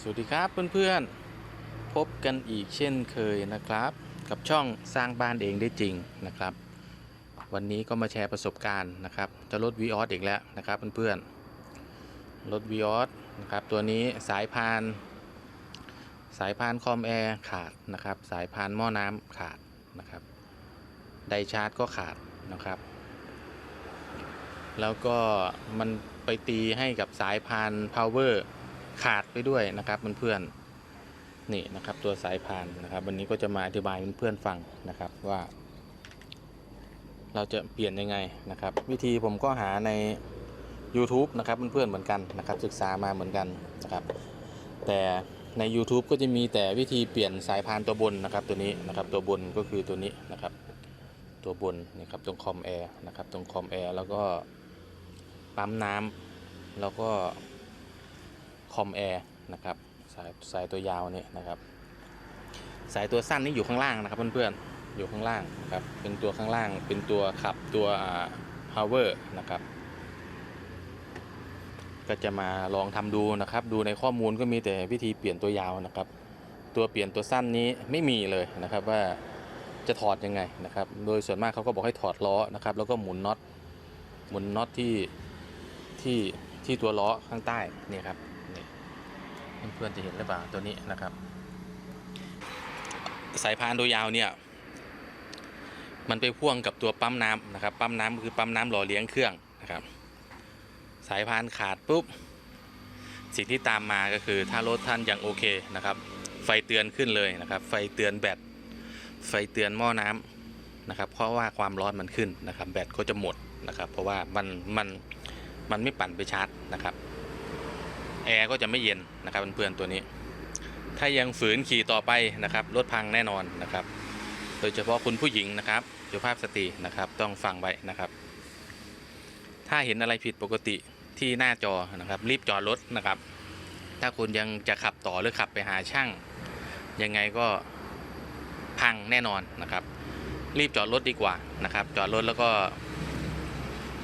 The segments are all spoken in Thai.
สวัสดีครับเพื่อนๆ พบกันอีกเช่นเคยนะครับ กับช่องสร้างบ้านเองได้จริงนะครับ วันนี้ก็มาแชร์ประสบการณ์นะครับ จะลดวีออสอีกแล้วนะครับเพื่อนๆรถวีออสนะครับตัวนี้สายพาน สายพานคอมแอร์ขาดนะครับ สายพานหม้อน้ำขาดนะครับไดชาร์จก็ขาดนะครับ แล้วก็มันไปตีให้กับสายพานพาวเวอร์ ขาดไปด้วยนะครับเพื่อนๆนี่นะครับตัวสายพานนะครับ วันนี้ก็จะมาอธิบายเพื่อนๆฟังนะครับว่า เราจะเปลี่ยนยังไงนะครับ วิธีผมก็หาใน YouTube นะครับเพื่อนๆเหมือนกันนะครับ ศึกษามาเหมือนกันนะครับ แต่ใน YouTube ก็จะมีแต่วิธีเปลี่ยนสายพานตัวบนนะครับ ตัวนี้นะครับตัวบนก็คือตัวนี้นะครับ ตัวบนนี่ครับตรงคอมแอร์นะครับตรงคอมแอร์แล้วก็ปั๊มน้ำแล้วก็ คอมแอร์นะครับสายสายตัวยาวนี่นะครับ สายตัวสั้นนี่อยู่ข้างล่างนะครับเพื่อนๆอยู่ข้างล่างนะครับเป็นตัวข้างล่างเป็นตัวขับตัวพาวเวอร์นะครับก็จะมาลองทำดูนะครับ ดูในข้อมูลก็มีแต่วิธีเปลี่ยนตัวยาวนะครับ ตัวเปลี่ยนตัวสั้นนี้ไม่มีเลยนะครับว่าจะถอดยังไงนะครับ โดยส่วนมากเขาก็บอกให้ถอดล้อนะครับ แล้วก็หมุนน็อตหมุนน็อตที่ที่ที่ตัวล้อข้างใต้นี่ครับ เพื่อนๆจะเห็นหรือเปล่าตัวนี้นะครับ สายพานตัวยาวเนี่ย มันไปพ่วงกับตัวปั๊มน้ำนะครับ ปั๊มน้ำคือปั๊มน้ำหล่อเลี้ยงเครื่องนะครับ สายพานขาดปุ๊บสิ่งที่ตามมาก็คือถ้ารถท่านยังโอเคนะครับ ไฟเตือนขึ้นเลยนะครับ ไฟเตือนแบตไฟเตือนหม้อน้ำนะครับ เพราะว่าความร้อนมันขึ้นนะครับ แบตก็จะหมดนะครับ เพราะว่ามันมันมันไม่ปั่นไปชาร์จนะครับ แอร์ก็จะไม่เย็นนะครับเพื่อนๆตัวนี้ ถ้ายังฝืนขี่ต่อไปนะครับรถพังแน่นอนนะครับ โดยเฉพาะคุณผู้หญิงนะครับสุภาพสตรีนะครับต้องฟังไว้นะครับ ถ้าเห็นอะไรผิดปกติที่หน้าจอนะครับ รีบจอดรถนะครับ ถ้าคุณยังจะขับต่อหรือขับไปหาช่าง ยังไงก็พังแน่นอนนะครับ รีบจอดรถดีกว่านะครับ จอดรถแล้วก็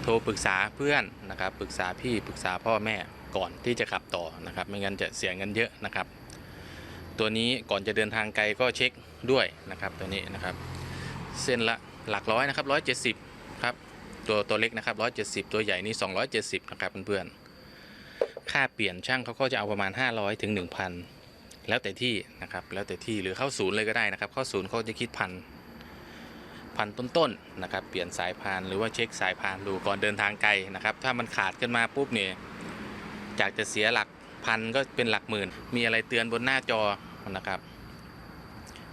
โทรปรึกษาเพื่อนนะครับ ปรึกษาพี่ปรึกษาพ่อแม่ ก่อนที่จะขับต่อนะครับ ไม่งั้นจะเสียเงินเยอะนะครับ ตัวนี้ก่อนจะเดินทางไกลก็เช็คด้วยนะครับตัวนี้นะครับ เส้นละหลักร้อยนะครับร้อยเจ็ดสิบครับตัวตัวเล็กนะครับร้อยเจ็ดสิบตัวใหญ่นี่สองร้อยเจ็ดสิบนะครับเพื่อนๆค่าเปลี่ยนช่างเขาก็จะเอาประมาณห้าร้อยถึงหนึ่งพันแล้วแต่ที่นะครับแล้วแต่ที่หรือเข้าศูนย์เลยก็ได้นะครับ เข้าศูนย์เขาจะคิดพันพันต้นๆนะครับ เปลี่ยนสายพานหรือว่าเช็คสายพานดูก่อนเดินทางไกลนะครับ ถ้ามันขาดขึ้นมาปุ๊บเนี่ย จากจะเสียหลักพันก็เป็นหลักหมื่น มีอะไรเตือนบนหน้าจอนะครับ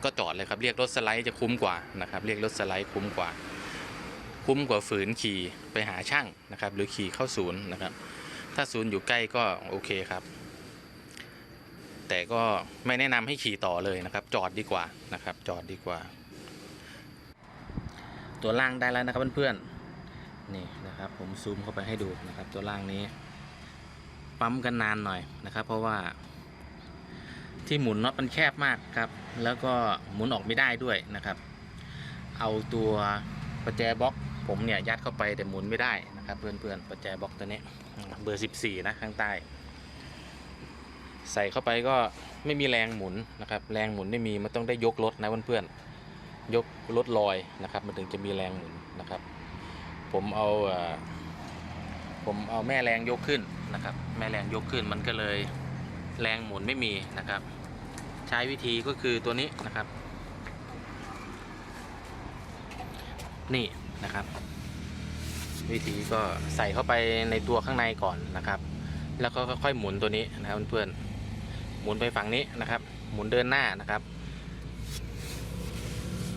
ก็จอดเลยครับเรียกรถสไลด์จะคุ้มกว่านะครับ เรียกรถสไลด์คุ้มกว่า คุ้มกว่าฝืนขี่ไปหาช่างนะครับ หรือขี่เข้าศูนย์นะครับ ถ้าศูนย์อยู่ใกล้ก็โอเคครับ แต่ก็ไม่แนะนำให้ขี่ต่อเลยนะครับ จอดดีกว่านะครับ จอดดีกว่า ตัวล่างได้แล้วนะครับเพื่อนๆนี่นะครับ ผมซูมเข้าไปให้ดูนะครับ ตัวล่างนี้ ปั๊มกันนานหน่อยนะครับ เพราะว่า ที่หมุนน็อตมันแคบมากครับ แล้วก็หมุนออกไม่ได้ด้วยนะครับ เอาตัวประแจบล็อก ผมเนี่ยยัดเข้าไปแต่หมุนไม่ได้นะครับ เพื่อนๆประแจบล็อกตัวนี้เบอร์ 14 นะข้างใต้ ใส่เข้าไปก็ไม่มีแรงหมุนนะครับ แรงหมุนไม่มีมันต้องได้ยกรถนะเพื่อนๆยกรถลอยนะครับ มันถึงจะมีแรงหมุนนะครับ ผมเอาผมเอาแม่แรงยกขึ้น นะครับ แม่แรงยกขึ้นมันก็เลยแรงหมุนไม่มีนะครับ ใช้วิธีก็คือตัวนี้นะครับ นี่นะครับ วิธีก็ใส่เข้าไปในตัวข้างในก่อนนะครับ แล้วก็ค่อยๆหมุนตัวนี้นะครับเพื่อนๆหมุนไปฝั่งนี้นะครับ หมุนเดินหน้านะครับ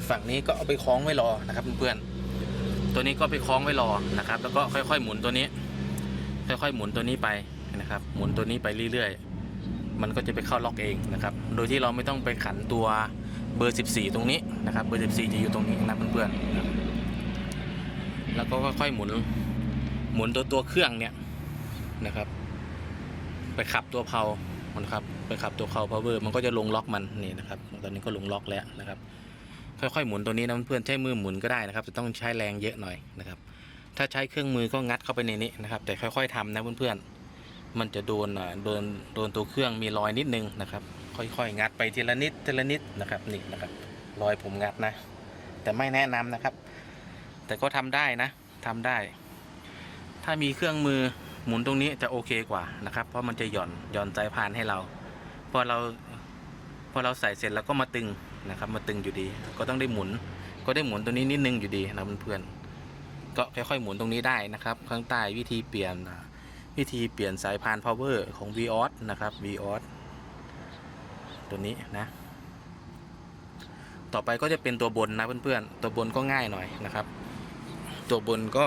ฝั่งนี้ก็เอาไปคล้องไว้รอนะครับเพื่อนๆตัวนี้ก็ไปคล้องไว้รอนะครับ แล้วก็ค่อยๆหมุนตัวนี้ ค่อยๆ หมุนตัวนี้ไปนะครับ หมุนตัวนี้ไปเรื่อยๆ มันก็จะไปเข้าล็อกเองนะครับ โดยที่เราไม่ต้องไปขันตัวเบอร์ 14 ตรงนี้นะครับ เบอร์ 14 จะอยู่ตรงนี้นะเพื่อนๆ แล้วก็ค่อยๆหมุนหมุนตัวตัวเครื่องเนี่ยนะครับ ไปขับตัวเพานะครับไปขับตัวเพาพาวเวอร์มันก็จะลงล็อกมันนี่นะครับ ตอนนี้ก็ลงล็อกแล้วนะครับ ค่อยๆหมุนตัวนี้นะเพื่อนๆใช้มือหมุนก็ได้นะครับ จะต้องใช้แรงเยอะหน่อยนะครับ ถ้าใช้เครื่องมือก็งัดเข้าไปในนี้นะครับ แต่ค่อย ๆทำนะเพื่อนๆ มันจะโดนโดนโดนตัวเครื่องมีรอยนิดนึงนะครับ ค่อยๆ งัดไปทีละนิดทีละนิดนะครับนี่นะครับรอยผมงัดนะ แต่ไม่แนะนำนะครับ แต่ก็ทำได้นะทำได้ ถ้ามีเครื่องมือหมุนตรงนี้จะโอเคกว่านะครับ เพราะมันจะหย่อนหย่อนสายพานให้เราพอเราพอเราใส่เสร็จแล้วก็มาตึงนะครับ มาตึงอยู่ดี ก็ต้องได้หมุน ก็ได้หมุนตรงนี้นิดนึงอยู่ดีนะเพื่อนๆ ก็ค่อยๆหมุนตรงนี้ได้นะครับ ข้างใต้วิธีเปลี่ยนวิธีเปลี่ยนสายพาน power ของ v o s นะครับ v o s ตัวนี้นะ ต่อไปก็จะเป็นตัวบนนะเพื่อนๆ ตัวบนก็ง่ายหน่อยนะครับ ตัวบนก็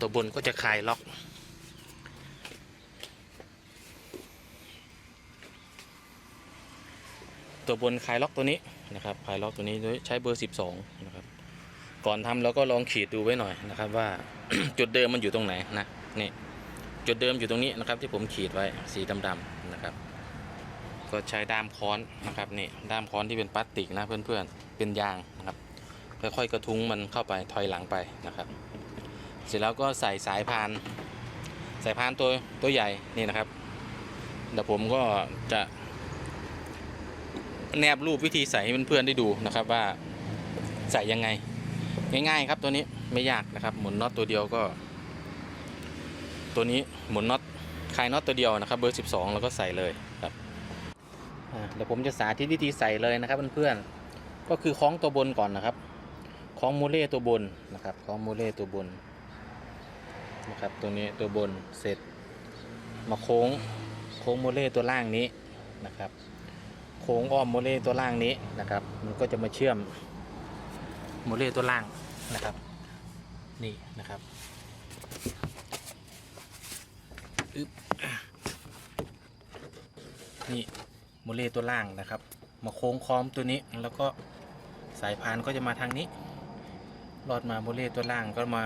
ตัวบนก็จะคลายล็อกตัวบนคลายล็อกตัวนี้นะครับคลายล็อกตัวนี้โดยใช้เบอร์ 12 นะครับ ก่อนทำเราก็ลองขีดดูไว้หน่อยนะครับ ว่าจุดเดิมมันอยู่ตรงไหนนะนี่จุดเดิมอยู่ตรงนี้นะครับ ที่ผมขีดไว้สีดำๆนะครับ ก็ใช้ด้ามค้อนนะครับนี่ด้ามค้อนที่เป็นพลาสติกนะเพื่อนๆเป็นยางนะครับ ค่อยๆกระทุ้งมันเข้าไปถอยหลังไปนะครับ เสร็จแล้วก็ใส่สายพาน สายพานตัวตัวใหญ่นี่นะครับเดี๋ยวผมก็จะ แนบรูปวิธีใส่ให้เพื่อนๆได้ดูนะครับว่าใส่ยังไง ง่ายๆครับตัวนี้ไม่ยากนะครับ หมุนน็อตตัวเดียวก็ ตัวนี้หมุนน็อตคลายน็อตตัวเดียวนะครับ เบอร์ 12 แล้วก็ใส่เลยครับเดี๋ยวผมจะสาธิตวิธีใส่เลยนะครับเพื่อนๆก็คือคล้องตัวบนก่อนนะครับคล้องโมเล่ตัวบนนะครับคล้องโมเล่ตัวบนนะครับตัวนี้ตัวบนเสร็จ มาโค้งโค้งโมเล่ตัวล่างนี้นะครับ โค้งอ้อมโมเลตัวล่างนี้นะครับ มันก็จะมาเชื่อมโมเลตัวล่าง นะครับ นี่นะครับอึ๊บนี่โมเลตัวล่างนะครับ มาโค้งค้อมตัวนี้แล้วก็สายพานก็จะมาทางนี้ลอดมาโมเลตัวล่างก็มา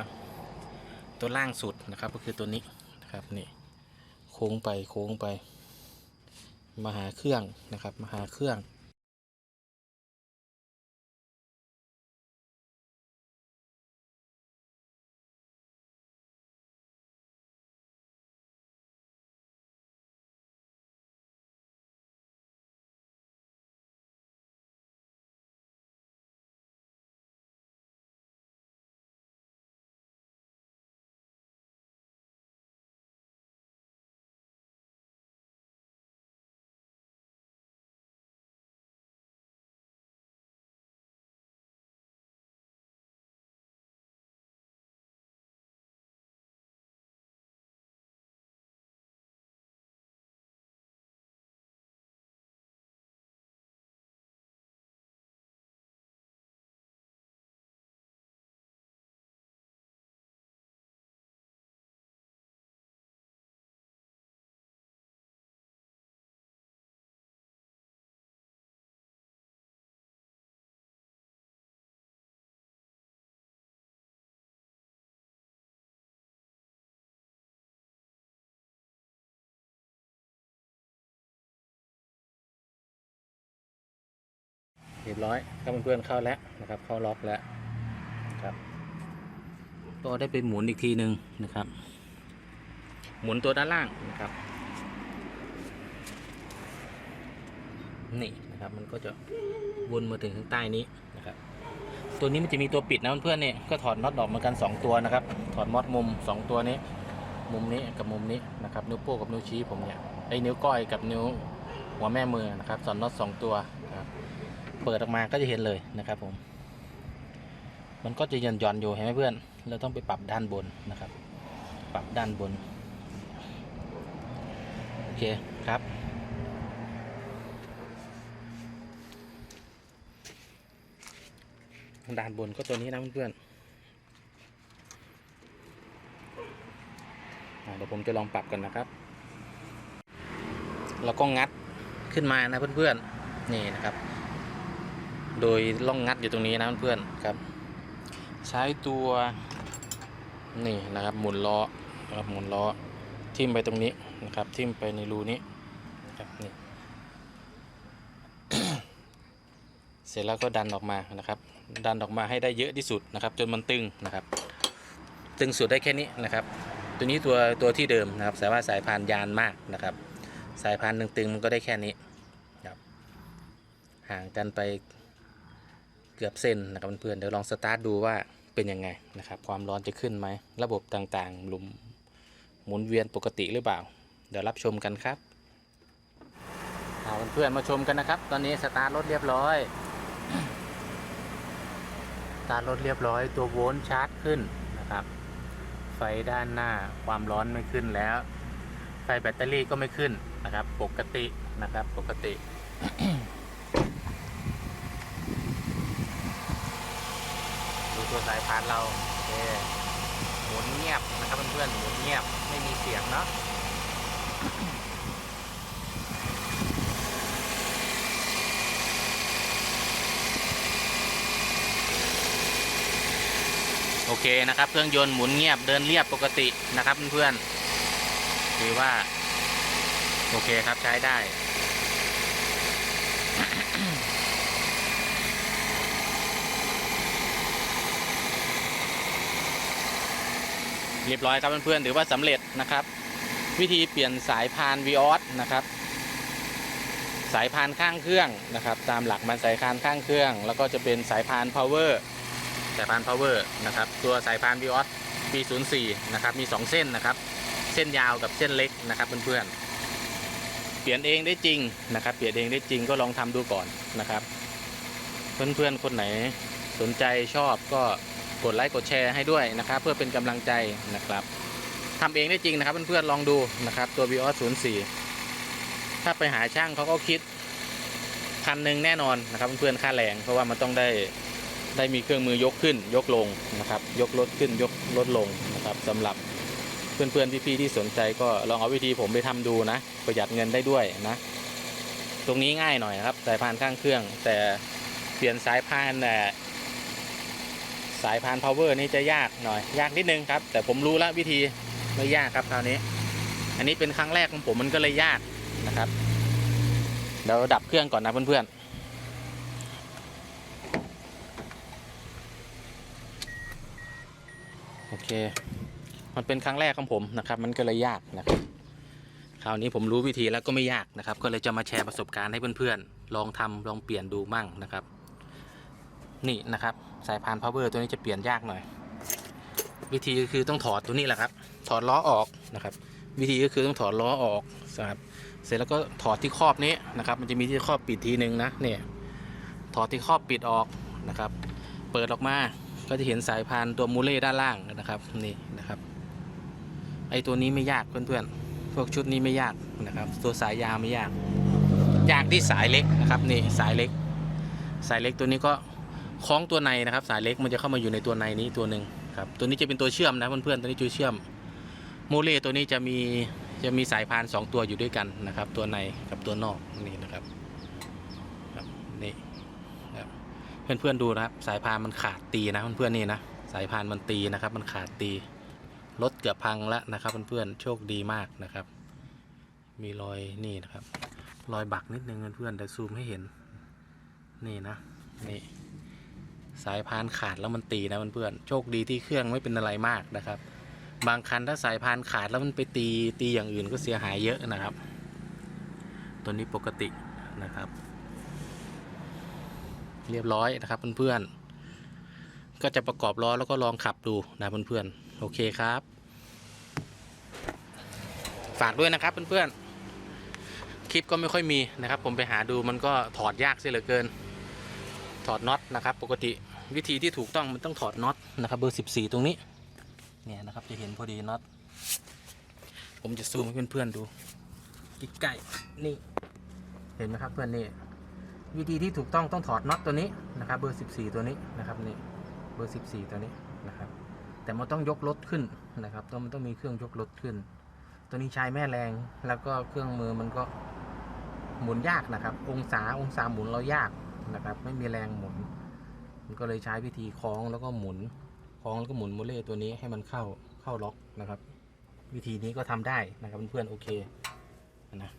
ตัวล่างสุดนะครับ ก็คือตัวนี้นะครับนี่โค้งไปโค้งไป มาหาเครื่องนะครับ มาหาเครื่อง รียบร้อยครับเพื่อนๆเข้าแล้วนะครับเข้าล็อกแล้วครับก็ได้ไปหมุนอีกทีหนึ่งนะครับ หมุนตัวด้านล่างนะครับ นี่นะครับมันก็จะวนมาถึงข้างใต้นี้นะครับ ตัวนี้มันจะมีตัวปิดนะเพื่อนๆเนี่ยก็ถอดน็อตออกเหมือนกัน 2 ตัวนะครับ ถอดน็อตมุม 2 ตัวนี้ มุมนี้กับมุมนี้นะครับนิ้วโป้งกับนิ้วชี้ผมเนี่ยไอ้นิ้วก้อยกับนิ้วหัวแม่มือนะครับสอนน็อตสองตัว เปิดออกมาก็จะเห็นเลยนะครับผม มันก็จะหย่อนหย่อนอยู่เห็นไหมเพื่อน เราต้องไปปรับด้านบนนะครับ ปรับด้านบน โอเคครับ ด้านบนก็ตัวนี้นะเพื่อนๆเดี๋ยวผมจะลองปรับกันนะครับ แล้วก็งัดขึ้นมานะเพื่อนๆ นี่นะครับ โดยล่องงัดอยู่ตรงนี้นะเพื่อนๆครับ ใช้ตัวนี่นะครับหมุนล้อนะครับหมุนล้อทิ่มไปตรงนี้นะครับ ทิ่มไปในรูนี้ครับนี่เสร็จแล้วก็ดันออกมานะครับ ดันออกมาให้ได้เยอะที่สุดนะครับ จนมันตึงนะครับ ตึงสุดได้แค่นี้นะครับ ตัวนี้ตัวตัวที่เดิมนะครับแต่ว่าสายพานยานมากนะครับ สายพานตึงๆมันก็ได้แค่นี้ครับห่างกันไป เกือบเส้นนะครับเพื่อนๆเดี๋ยวลองสตาร์ทดูว่าเป็นยังไงนะครับความร้อนจะขึ้นไหมระบบต่างๆหลุมหมุนเวียนปกติหรือเปล่า เดี๋ยวรับชมกันครับเอาเพื่อนๆมาชมกันนะครับ ตอนนี้สตาร์ทรถเรียบร้อยสตาร์ทรถเรียบร้อยตัวโวลต์ชาร์จขึ้นนะครับ ไฟด้านหน้าความร้อนไม่ขึ้นแล้ว ไฟแบตเตอรี่ก็ไม่ขึ้นนะครับ ปกตินะครับปกติ ตัวสายพานเราโอเคหมุนเงียบนะครับเพื่อนๆหมุนเงียบไม่มีเสียงเนาะโอเคนะครับ เครื่องยนต์หมุนเงียบเดินเรียบปกตินะครับเพื่อนๆถือว่า โอเคครับใช้ได้ เรียบร้อยครับเพื่อนๆถือว่าสำเร็จนะครับ วิธีเปลี่ยนสายพานวีออสนะครับ สายพานข้างเครื่องนะครับ ตามหลักมันสายพานข้างเครื่อง แล้วก็จะเป็นสายพาน power สายพาน power นะครับตัวสายพาน vios P04 นะครับมี 2 เส้นนะครับ เส้นยาวกับเส้นเล็กนะครับเพื่อนๆเปลี่ยนเองได้จริงนะครับ เปลี่ยนเองได้จริงก็ลองทำดูก่อนนะครับ เพื่อนๆคนไหนสนใจชอบก็ กดไลค์กดแชร์ให้ด้วยนะครับ เพื่อเป็นกำลังใจนะครับทำเองได้จริงนะครับเพื่อนๆลองดูนะครับตัว vios 04ถ้าไปหาช่างเขาก็คิดพันหนึ่งแน่นอนนะครับเพื่อนๆค่าแรงเพราะว่ามันต้องได้ได้มีเครื่องมือยกขึ้นยกลงนะครับ ยกลดขึ้นยกลดลงนะครับสำหรับเพื่อนๆพี่ๆที่สนใจก็ลองเอาวิธีผมไปทำดูนะ ประหยัดเงินได้ด้วยนะ ตรงนี้ง่ายหน่อยครับสายพานข้างเครื่อง แต่เปลี่ยนสายพานแต่ สายพาน power นี่จะยากหน่อย ยากนิดนึงครับ แต่ผมรู้แล้ววิธีไม่ยากครับคราวนี้ อันนี้เป็นครั้งแรกของผมมันก็เลยยากนะครับเดี๋ยวดับเครื่องก่อนนะเพื่อนๆโอเค มันเป็นครั้งแรกของผมนะครับ มันก็เลยยากนะครับ คราวนี้ผมรู้วิธีแล้วก็ไม่ยากนะครับ ก็เลยจะมาแชร์ประสบการณ์ให้เพื่อนๆ ลองทำลองเปลี่ยนดูมั่งนะครับ นี่นะครับ สายพาน power ตัวนี้จะเปลี่ยนยากหน่อย วิธีก็คือต้องถอดตัวนี้แหละครับ ถอดล้อออกนะครับ วิธีก็คือต้องถอดล้อออกนะครับเสร็จแล้วก็ถอดที่ครอบนี้นะครับ มันจะมีที่ครอบปิดทีนึงนะเนี่ยถอดที่ครอบปิดออกนะครับ เปิดออกมาก็จะเห็นสายพานตัวมูเล่ด้านล่างนะครับนี่นะครับไอตัวนี้ไม่ยากเพื่อนๆ พวกชุดนี้ไม่ยากนะครับ ตัวสายยาวไม่ยาก ยากที่สายเล็กนะครับนี่สายเล็ก สายเล็กตัวนี้ก็ คล้องตัวในนะครับ สายเล็กมันจะเข้ามาอยู่ในตัวในนี้ตัวหนึ่งครับ ตัวนี้จะเป็นตัวเชื่อมนะเพื่อนๆตัวนี้ตัวเชื่อม โมเลตัวนี้จะมีจะมีสายพานสองตัวอยู่ด้วยกันนะครับ ตัวในกับตัวนอกนี่นะครับครับนี่เพื่อนๆดูนะครับ สายพานมันขาดตีนะเพื่อนๆนี่นะสายพานมันตีนะครับ มันขาดตีรถเกือบพังแล้วนะครับเพื่อนๆโชคดีมากนะครับ มีรอยนี่นะครับ รอยบักนิดนึงเพื่อนๆเดี๋ยวซูมให้เห็น นี่นะนี่ สายพานขาดแล้วมันตีนะเพื่อนๆโชคดีที่เครื่องไม่เป็นอะไรมากนะครับ บางคันถ้าสายพานขาดแล้วมันไปตีตีอย่างอื่นก็เสียหายเยอะนะครับ ตัวนี้ปกตินะครับ เรียบร้อยนะครับเพื่อนๆก็จะประกอบล้อแล้วก็ลองขับดูนะเพื่อนๆโอเคครับ ฝากด้วยนะครับเพื่อนๆคลิปก็ไม่ค่อยมีนะครับ ผมไปหาดูมันก็ถอดยากเสียเหลือเกิน ถอดน็อตนะครับ ปกติ วิธีที่ถูกต้องมันต้องถอดน็อตนะครับเบอร์ 14 ตรงนี้ เนี่ยนะครับจะเห็นพอดีน็อต ผมจะซูมให้เพื่อนๆดูใกล้ๆนี่ เห็นไหมครับเพื่อนนี่วิธีที่ถูกต้องต้องถอดน็อตตัวนี้นะครับเบอร์ 14 ตัวนี้นะครับนี่เบอร์ 14 ตัวนี้นะครับแต่มันต้องยกรถขึ้นนะครับต้องมันต้องมีเครื่องยกรถขึ้น ตัวนี้ใช้แม่แรงแล้วก็เครื่องมือมันก็หมุนยากนะครับ องศาองศาหมุนเรายากนะครับ ไม่มีแรงหมุน มันก็เลยใช้วิธีคล้องแล้วก็หมุนคล้องแล้วก็หมุนโมเล่ตัวนี้ให้มันเข้าเข้าล็อกนะครับ วิธีนี้ก็ทำได้นะครับเพื่อนๆโอเคนะ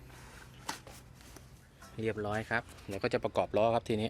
เรียบร้อยครับเดี๋ยวก็จะประกอบล้อครับทีนี้